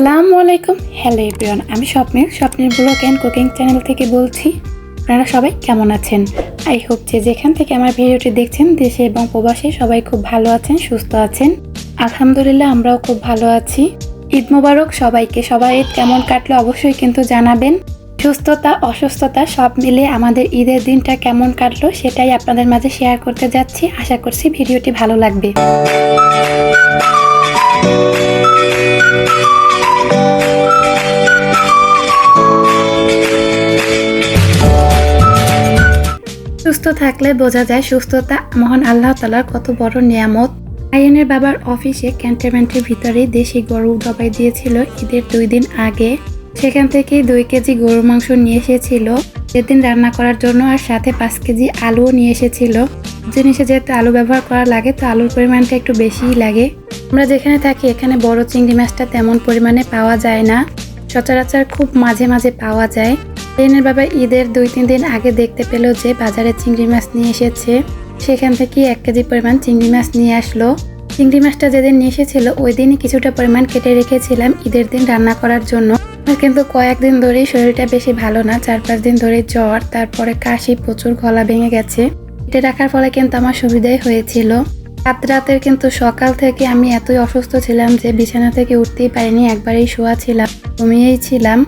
আসসালামু আলাইকুম। Hello everyone আমি স্বপ্নের স্বপ্নের ব্লগ অ্যান্ড কুকিং চ্যানেল থেকে বলছি, আপনারা সবাই কেমন আছেন? আই হোপ যে যেখান থেকে আমার ভিডিওটি দেখছেন, দেশে এবং প্রবাসে সবাই খুব ভালো আছেন, সুস্থ আছেন। আলহামদুলিল্লাহ, আমরাও খুব ভালো আছি। ঈদ মোবারক সবাইকে। সবাই ঈদ কেমন কাটলো অবশ্যই কিন্তু জানাবেন। সুস্থতা, অসুস্থতা সব মিলে আমাদের ঈদের দিনটা কেমন কাটলো সেটাই আপনাদের মাঝে শেয়ার করতে যাচ্ছি। আশা করছি ভিডিওটি ভালো লাগবে। সুস্থ থাকলে বোঝা যায় সুস্থতা মহান আল্লাহ তালার কত বড় নিয়ামত। আইনের বাবার অফিসে ক্যান্টনমেন্টের ভিতরেই দেশি গরু জবাই দিয়েছিল ঈদের দুই দিন আগে। সেখান থেকে দুই কেজি গরুর মাংস নিয়ে এসেছিল। সেদিন রান্না করার জন্য আর সাথে পাঁচ কেজি আলুও নিয়ে এসেছিল। জিনিসে যেহেতু আলু ব্যবহার করা লাগে, তো আলুর পরিমাণটা একটু বেশিই লাগে। আমরা যেখানে থাকি, এখানে বড় চিংড়ি মাছটা তেমন পরিমাণে পাওয়া যায় না। সচরাচর খুব মাঝে মাঝে পাওয়া যায়। ট্রেনের বাবা ঈদের দুই, তিন দিন আগে দেখতে পেল যে বাজারে চিংড়ি মাছ নিয়ে এসেছে। সেখান থেকে এক কেজি পরিমাণ চিংড়ি মাছ নিয়ে আসলো। চিংড়ি মাছটা যেদিন নিয়ে এসেছিল, ওই দিনই কিছুটা পরিমাণ কেটে রেখেছিলাম ঈদের দিন রান্না করার জন্য। কিন্তু কয়েকদিন ধরেই শরীরটা বেশি ভালো না, চার, পাঁচ দিন ধরে জ্বর, তারপরে কাশি, প্রচুর গলা ভেঙে গেছে। কেটে রাখার ফলে কিন্তু আমার সুবিধাই হয়েছিল। রাত রাতের কিন্তু সকাল থেকে আমি এতই অসুস্থ ছিলাম যে বিছানা থেকে উঠতেই পারিনি, একবারেই শোয়া ছিলাম, ঘুমিয়েই ছিলাম।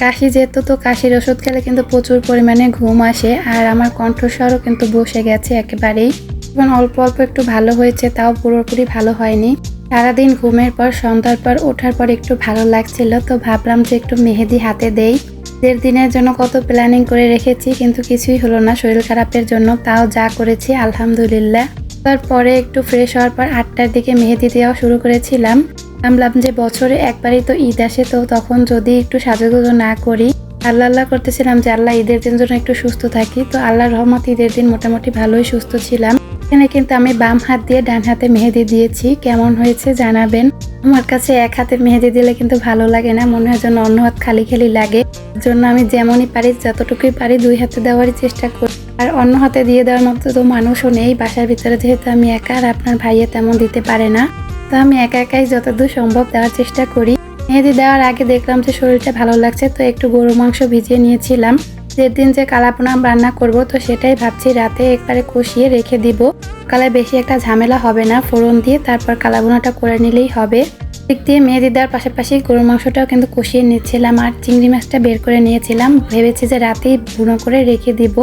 কাশি যেহেতু, তো কাশির ওষুধ খেলে কিন্তু প্রচুর পরিমাণে ঘুম আসে আর আমার কণ্ঠস্বরও কিন্তু বসে গেছে একেবারেই। এবং অল্প অল্প একটু ভালো হয়েছে, তাও পুরোপুরি ভালো হয়নি। সারাদিন ঘুমের পর, সন্ধ্যার পর ওঠার পর একটু ভালো লাগছিল, তো ভাবলাম যে একটু মেহেদি হাতে দেই। দেড় দিনের জন্য কত প্ল্যানিং করে রেখেছি, কিন্তু কিছুই হলো না, শরীর খারাপের জন্য, তাও যা করেছি, আলহামদুলিল্লাহ। তারপরে একটু ফ্রেশ হওয়ার পর আটটার দিকে মেহেদি দেওয়া শুরু করেছিলাম। ভাবলাম যে বছরে একবারই তো ঈদ আসে, তো তখন যদি একটু সাজুগুজো না করি, আল্লাহ আল্লাহ করতেছিলাম যে আল্লাহ ঈদের দিন জন্য একটু সুস্থ থাকি। তো আল্লাহর রহমত ঈদের দিন মোটামুটি ভালোই সুস্থ ছিলাম। এখানে কিন্তু আমি বাম হাত দিয়ে ডান হাতে মেহেদি দিয়েছি। কেমন হয়েছে জানাবেন। আমার কাছে এক হাতে মেহেদি দিলে কিন্তু ভালো লাগে না, মনে হয় যেন অন্য হাত খালি খালি লাগে। জন্য আমি যেমনই পারি, যতটুকুই পারি দুই হাতে দেওয়ারই চেষ্টা করি। আর অন্য হাতে দিয়ে দেওয়ার মতো তো মানুষও নেই। বাসার ভিতরে যেহেতু আমি একা আর আপনার ভাইয়ে তেমন দিতে পারে না। তো আমি একা একাই যতদূর সম্ভব দেওয়ার চেষ্টা করি। মেহেদি দেওয়ার আগে দেখলাম যে শরীরটা ভালো লাগছে, তো একটু গরু মাংস ভিজিয়ে নিয়েছিলাম। যেদিন যে কালাপোনা রান্না করব, তো সেটাই ভাবছি রাতে একবারে কষিয়ে রেখে দিব। সকালে বেশি একটা ঝামেলা হবে না, ফোড়ন দিয়ে তারপর কালাবোনাটা করে নিলেই হবে। দিক দিয়ে মেহেদি দেওয়ার পাশাপাশি গরুর মাংসটাও কিন্তু কষিয়ে নিচ্ছিলাম, আর চিংড়ি মাছটা বের করে নিয়েছিলাম। ভেবেছি যে রাতেই বুনো করে রেখে দিব।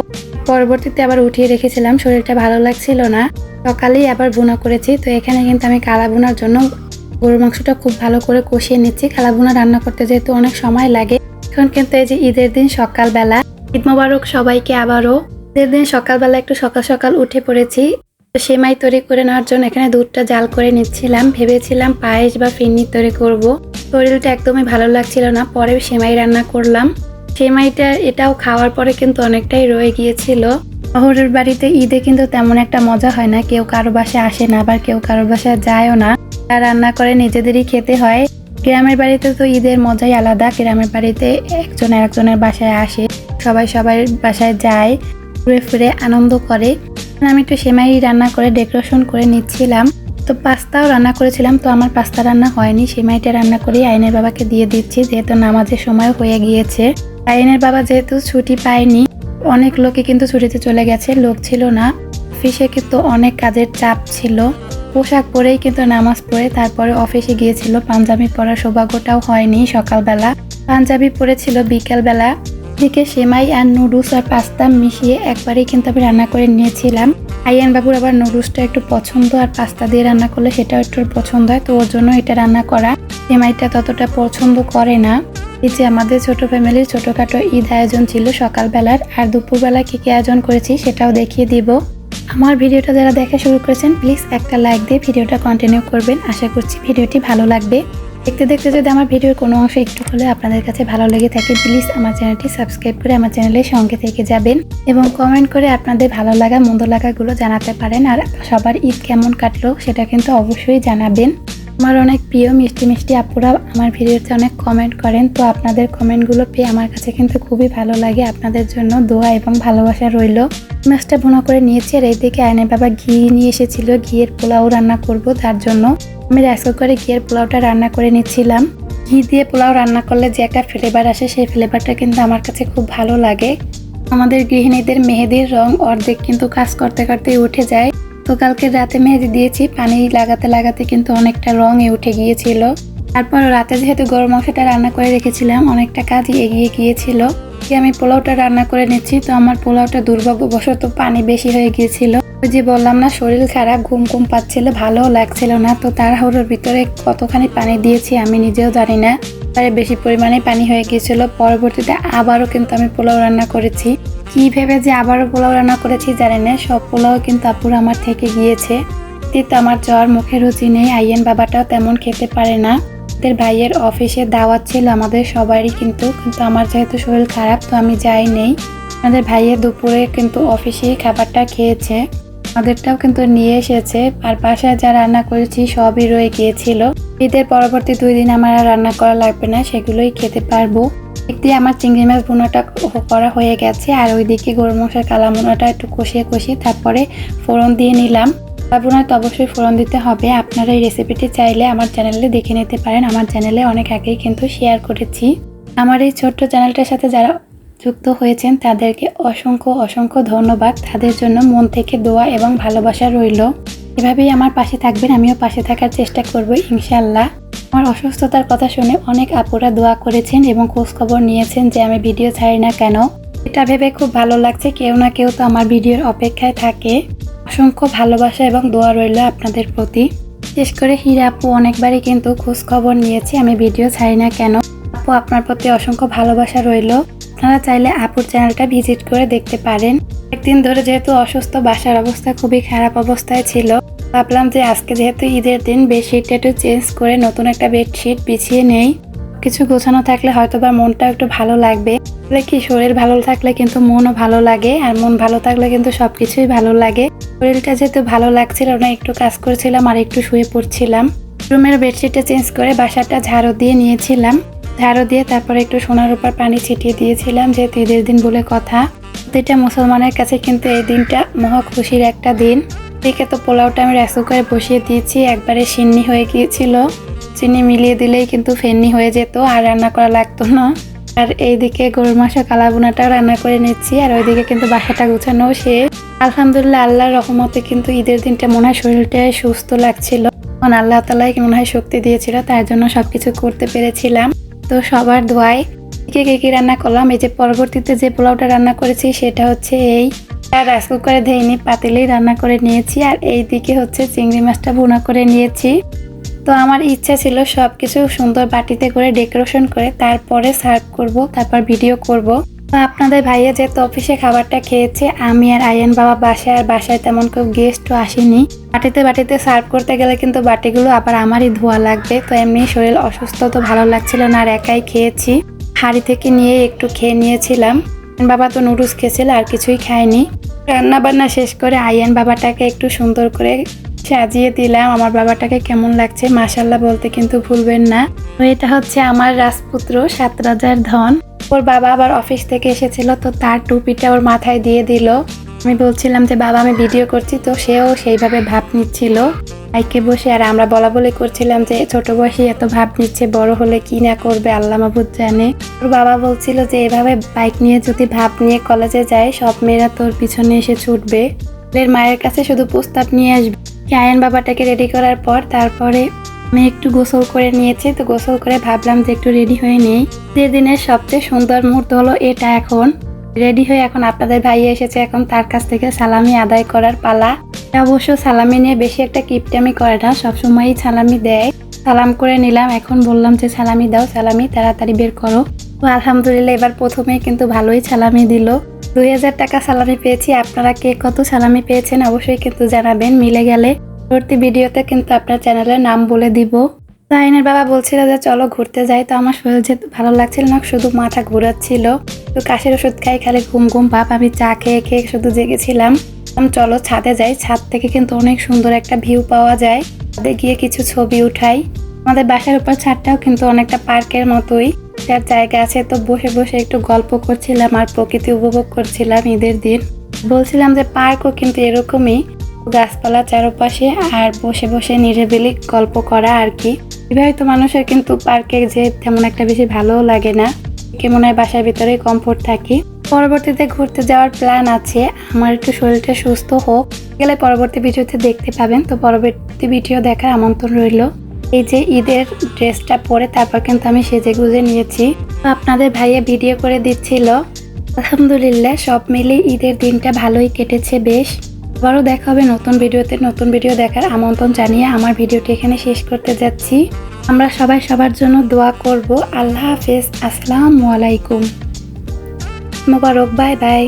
পরবর্তীতে আবার উঠিয়ে রেখেছিলাম, শরীরটা ভালো লাগছিল না। সকালেই আবার বোনা করেছি, তো এখানে কিন্তু আমি কালা বোনার জন্য গরুর মাংসটা খুব ভালো করে কষিয়ে নিচ্ছি। কালা বোনা রান্না করতে যেহেতু অনেক সময় লাগে, এখন কিন্তু এই যে ঈদের দিন সকালবেলা, ঈদ মোবারক সবাইকে আবারও। ঈদের দিন সকালবেলা একটু সকাল সকাল উঠে পড়েছি, তো সেমাই তৈরি করে নেওয়ার জন্য এখানে দুধটা জাল করে নিচ্ছিলাম। ভেবেছিলাম পায়েস বা ফিরনি তৈরি করব। শরীরটা একদমই ভালো লাগছিল না, পরে সেমাই রান্না করলাম। সেমাইটা, এটাও খাওয়ার পরে কিন্তু অনেকটাই রয়ে গিয়েছিল। শহরের বাড়িতে ঈদে কিন্তু তেমন একটা মজা হয় না। কেউ কারও বাসায় আসে না, আবার কেউ কারও বাসায় যায়ও না। আর রান্না করে নিজেদেরই খেতে হয়। গ্রামের বাড়িতে তো ঈদের মজাই আলাদা। গ্রামের বাড়িতে একজন একজনের বাসায় আসে। সবাই সবাই বাসায় যায়, ঘুরে ফিরে আনন্দ করে। আমি একটু সেমাই রান্না করে ডেকোরেশন করে নিচ্ছিলাম। তো পাস্তাও রান্না করেছিলাম। তো আমার পাস্তা রান্না হয়নি। সেমাইটা রান্না করে আইনের বাবাকে দিয়ে দিচ্ছি। যেহেতু নামাজের সময় হয়ে গিয়েছে। আইনের বাবা যেহেতু ছুটি পায়নি, অনেক লোকে কিন্তু ছুটিতে চলে গেছে, লোক ছিল না। অফিসে কিন্তু অনেক কাজের চাপ ছিল। পোশাক পরেই কিন্তু নামাজ পড়ে, তারপরে অফিসে গিয়েছিল। পাঞ্জাবি পরার সৌভাগ্যটাও হয়নি সকালবেলা। পাঞ্জাবি পরেছিল বিকালবেলা। দিকে সেমাই আর নুডলস আর পাস্তা মিশিয়ে একবারেই কিন্তু আমি রান্না করে নিয়েছিলাম। আইয়ান বাবুর আবার নুডলসটা একটু পছন্দ আর পাস্তা দিয়ে রান্না করলে সেটাও একটু পছন্দ হয়, তো ওর জন্য এটা রান্না করা। সেমাইটা ততটা পছন্দ করে না। যে আমাদের ছোট ফ্যামিলির ছোটখাটো ঈদ আয়োজন ছিল সকালবেলার, আর দুপুরবেলা কি কি আয়োজন করেছি সেটাও দেখিয়ে দিব। আমার ভিডিওটা যারা দেখা শুরু করেছেন প্লিজ একটা লাইক দিয়ে ভিডিওটা কন্টিনিউ করবেন। আশা করছি ভিডিওটি ভালো লাগবে। দেখতে দেখতে যদি আমার ভিডিওর কোনো অংশ একটু হলে আপনাদের কাছে ভালো লেগে থাকে প্লিজ আমার চ্যানেলটি সাবস্ক্রাইব করে আমার চ্যানেলের সঙ্গে থেকে যাবেন এবং কমেন্ট করে আপনাদের ভালো লাগা, মন্দ লাগাগুলো জানাতে পারেন। আর সবার ঈদ কেমন কাটলো সেটা কিন্তু অবশ্যই জানাবেন। আমার অনেক প্রিয় মিষ্টি মিষ্টি আপুরা, আমার ভিডিওতে অনেক কমেন্ট করেন। তো আপনাদের কমেন্টগুলো পেয়ে আমার কাছে কিন্তু খুবই ভালো লাগে। আপনাদের জন্য দোয়া এবং ভালোবাসা রইল। মাছটা ভুনা করে নিয়েছি আর এইদিকে আয়নের বাবা ঘি নিয়ে এসেছিল। ঘিয়ের পোলাও রান্না করব তার জন্য। আমি রাইস কুকারে ঘিয়ের পোলাওটা রান্না করে নিচ্ছিলাম। ঘি দিয়ে পোলাও রান্না করলে যে একটা ফ্লেভার আসে, সেই ফ্লেভারটা কিন্তু আমার কাছে খুব ভালো লাগে। আমাদের গৃহিণীদের মেহেদির রং অর্ধেক কিন্তু কাজ করতে করতে উঠে যায়। তো কালকে রাতে মেহেদি দিয়েছি, পানি লাগাতে লাগাতে কিন্তু অনেকটা রঙে উঠে গিয়েছিল। তারপর রাতে যেহেতু গরম মাংসটা রান্না করে রেখেছিলাম, অনেকটা কাজই এগিয়ে গিয়েছিল। আমি পোলাওটা রান্না করে নিচ্ছি, তো আমার পোলাওটা দুর্ভাগ্যবশত পানি বেশি হয়ে গিয়েছিল। যে বললাম না, শরীর খারাপ, ঘুম ঘুম পাচ্ছিল, ভালোও লাগছিল না, তো তার তাড়াহুড়োর ভিতরে কতখানি পানি দিয়েছি আমি নিজেও জানি না। বেশি পরিমাণে পানি হয়ে গিয়েছিল, পরবর্তীতে আবারও কিন্তু আমি পোলাও রান্না করেছি। কি ভেবে যে আবারও পোলাও রান্না করেছি জানি না, সব পোলাও কিন্তু আপুর আমার থেকে গিয়েছে। কিন্তু আমার জ্বর, মুখে রুচি নেই, আইয়েন বাবাটাও তেমন খেতে পারে না। আমাদের ভাইয়ের অফিসে দাওয়াত ছিল আমাদের সবারই কিন্তু কিন্তু আমার যেহেতু শরীর খারাপ, তো আমি যাই নেই। আমাদের ভাইয়ের দুপুরে কিন্তু অফিসেই খাবারটা খেয়েছে। আমাদেরটাও কিন্তু নিয়ে এসেছে। আর বাসায় যা রান্না করেছি সবই রয়ে গিয়েছিল। ঈদের পরবর্তী দুই দিন আমার আর রান্না করা লাগবে না, সেগুলোই খেতে পারব। একদিকে আমার চিংড়ি মাছ বোনাটা করা হয়ে গেছে, আর ওইদিকে গরু মশার কালা বোনাটা একটু কষিয়ে কষিয়ে তারপরে ফোড়ন দিয়ে নিলাম। কালাবোনায় তো অবশ্যই ফোড়ন দিতে হবে। আপনারা এই রেসিপিটি চাইলে আমার চ্যানেলে দেখে নিতে পারেন। আমার চ্যানেলে অনেক আগেই কিন্তু শেয়ার করেছি। আমার এই ছোট্ট চ্যানেলটার সাথে যারা যুক্ত হয়েছেন, তাদেরকে অসংখ্য অসংখ্য ধন্যবাদ। তাদের জন্য মন থেকে দোয়া এবং ভালোবাসা রইল। এভাবেই আমার পাশে থাকবেন। আমিও পাশে থাকার চেষ্টা করব ইনশাল্লাহ আমার অসুস্থতার কথা শুনে অনেক আপুরা দোয়া করেছেন এবং খোঁজ খবর নিয়েছেন যে আমি ভিডিও ছাড়ি না কেন। এটা ভেবে খুব ভালো লাগছে, কেউ না কেউ তো আমার ভিডিওর অপেক্ষায় থাকে। অসংখ্য ভালোবাসা এবং দোয়া রইল আপনাদের প্রতি। বিশেষ করে হীরা আপু অনেকবারই কিন্তু খোঁজ খবর নিয়েছি, আমি ভিডিও ছাড়ি না কেন। আপু আপনার প্রতি অসংখ্য ভালোবাসা রইল। আপনারা চাইলে আপুর চ্যানেলটা ভিজিট করে দেখতে পারেন। একদিন ধরে যেহেতু অসুস্থ, বাসার অবস্থা খুবই খারাপ অবস্থায় ছিল। ভাবলাম যে আজকে যেহেতু ঈদের দিন বেডশিটটা একটু চেঞ্জ করে নতুন একটা বেডশিট বিছিয়ে নেই। কিছু গোছানো থাকলে হয়তো বা মনটা একটু ভালো লাগবে। কি, শরীর ভালো থাকলে কিন্তু মনও ভালো লাগে, আর মন ভালো থাকলে কিন্তু সবকিছুই ভালো লাগে। শরীরটা যেহেতু ভালো লাগছিল না, একটু কাজ করছিলাম আর একটু শুয়ে পড়ছিলাম। রুমের বেডশিটটা চেঞ্জ করে বাসাটা ঝাড়ু দিয়ে নিয়েছিলাম। ঝাড়ু দিয়ে তারপরে একটু সোনার উপর পানি ছিটিয়ে দিয়েছিলাম, যেহেতু ঈদের দিন বলে কথা। প্রতিটা মুসলমানের কাছে কিন্তু এই দিনটা মহা খুশির একটা দিন। এদিকে তো পোলাওটা আমি রাইস কুকারে বসিয়ে দিয়েছি, একবারে সিন্নি হয়ে গিয়েছিল। চিনি মিলিয়ে দিলেই কিন্তু ফেন্নি হয়ে যেত, আর রান্না করা লাগতো না। আর এইদিকে গরুর মাংস কালাবুনাটাও রান্না করে নিচ্ছি, আর ওইদিকে কিন্তু বাসাটা গুছানো সে আলহামদুলিল্লাহ আল্লাহর রহমতে কিন্তু ঈদের দিনটা মনে হয় শরীরটা সুস্থ লাগছিল। তখন আল্লাহ তালাই মনে হয় শক্তি দিয়েছিল, তার জন্য সবকিছু করতে পেরেছিলাম। তো সবার দোয়ায় কে কে কি রান্না করলাম? এই যে পরবর্তীতে যে পোলাওটা রান্না করেছি, সেটা হচ্ছে এই। আর রাইস কুকারে ধেইনি, পাতিলেই রান্না করে নিয়েছি আর এই দিকে হচ্ছে চিংড়ি মাছটা ভুনা করে নিয়েছি। তো আমার ইচ্ছা ছিল সব কিছু সুন্দর বাটিতে করে ডেকোরেশন করে তারপরে সার্ভ করব, তারপর ভিডিও করব। তো আপনাদের ভাইয়া যেহেতু অফিসে খাবারটা খেয়েছে, আমি আর আয়ান বাবা বাসায় আর বাসায় তেমন কেউ গেস্টও আসেনি। বাটিতে বাটিতে সার্ভ করতে গেলে কিন্তু বাটিগুলো আবার আমারই ধোয়া লাগবে, তো এমনি শরীর অসুস্থ তো ভালো লাগছিল না আর একাই খেয়েছি। হাড়ি থেকে নিয়ে একটু খেয়ে নিয়েছিলাম। বাবা তো নুডলস খেয়েছিল আর কিছুই খায়নি। রান্না বান্না শেষ করে আয়ান বাবাটাকে একটু সুন্দর করে সাজিয়ে দিলাম। আমার বাবাটাকে কেমন লাগছে মাসাল্লাহ বলতে কিন্তু ভুলবেন না। তো এটা হচ্ছে আমার রাজপুত্র সাত রাজার ধন। ওর বাবা আবার অফিস থেকে এসেছিল, তো তার টুপিটা ওর মাথায় দিয়ে দিল। আমি বলছিলাম যে, বাবা, আমি ভিডিও করছি। তো সেও সেইভাবে ভাব নিচ্ছিল। বাইকে বসে আর আমরা বলা বলে করছিলাম যে ছোট বয়সে এত ভাব নিচ্ছে, বড় হলে কি না করবে, আল্লাহ মাহবুদ জানে। ওর বাবা বলছিল যে এভাবে বাইক নিয়ে যদি ভাব নিয়ে কলেজে যায়, সব মেয়েরা তোর পিছনে এসে ছুটবে। এর মায়ের কাছে শুধু প্রস্তাব নিয়ে আসবে। আয়ন বাবাটাকে রেডি করার পর তারপরে আমি একটু গোসল করে নিয়েছি, তো গোসল করে ভাবলাম যে একটু রেডি হয়ে নেই। যে দিনের সবচেয়ে সুন্দর মুহূর্ত হলো এটা এখন। রেডি হয়ে এখন আপনাদের ভাই এসেছে এখন তার কাছ থেকে সালামি আদায় করার পালা। অবশ্য সালামি নিয়ে বেশি একটা কিপটামি করে না, সবসময়ই সালামি দেয়। সালাম করে নিলাম, এখন বললাম যে সালামি দাও, সালামি তাড়াতাড়ি বের করো। তো আলহামদুলিল্লাহ এবার প্রথমে কিন্তু ভালোই সালামি দিল। দুই হাজার টাকা সালামি পেয়েছি, আপনারা কে কত সালামি পেয়েছেন অবশ্যই কিন্তু জানাবেন, মিলে গেলে। পরবর্তী ভিডিওতে কিন্তু আপনার চ্যানেলের নাম বলে দিব। তাইনের বাবা বলছিল যে, চলো ঘুরতে যাই। তো আমার শরীর যেহেতু ভালো লাগছিল না, শুধু মাথা ঘোরাচ্ছিল। তো কাশির ওষুধ খাই, খালি ঘুম ঘুম ভাব, আমি চা খেয়ে খেয়ে শুধু জেগেছিলাম। চলো ছাদে যাই, ছাদ থেকে কিন্তু অনেক সুন্দর একটা ভিউ পাওয়া যায়। ছাদে গিয়ে কিছু ছবি উঠাই। আমাদের বাসার উপর ছাদটাও কিন্তু অনেকটা পার্কের মতোই। যার জায়গা আছে তো বসে বসে একটু গল্প করছিলাম আর প্রকৃতি উপভোগ করছিলাম ঈদের দিন। বলছিলাম যে পার্কও কিন্তু এরকমই, গাছপালা চারপাশে আর বসে বসে নিরিবিলি গল্প করা আর কি। বিবাহিত মানুষের কিন্তু পার্কে যে তেমন একটা বেশি ভালোও লাগে না। মনে হয় বাসার ভিতরে কমফোর্ট থাকি? পরবর্তীতে ঘুরতে যাওয়ার প্ল্যান আছে। আমার একটু শরীরটা সুস্থ হোক। গেলে পরবর্তী ভিডিওতে দেখতে পাবেন। তো পরবর্তী ভিডিও দেখার আমন্ত্রণ রইল। এই যে ঈদের ড্রেসটা পরে তারপর কিন্তু আমি সেজে গুজে নিয়েছি। আপনাদের ভাইয়া ভিডিও করে দিচ্ছিল। আলহামদুলিল্লাহ, সব মিলে ঈদের দিনটা ভালোই কেটেছে বেশ। আবারও দেখা হবে নতুন ভিডিওতে নতুন ভিডিও দেখার আমন্ত্রণ জানিয়ে আমার ভিডিওটি এখানে শেষ করতে যাচ্ছি। আমরা সবাই সবার জন্য দোয়া করব। আল্লাহ হাফেজ। আসসালামু আলাইকুম। মোবারক, বাই বাই।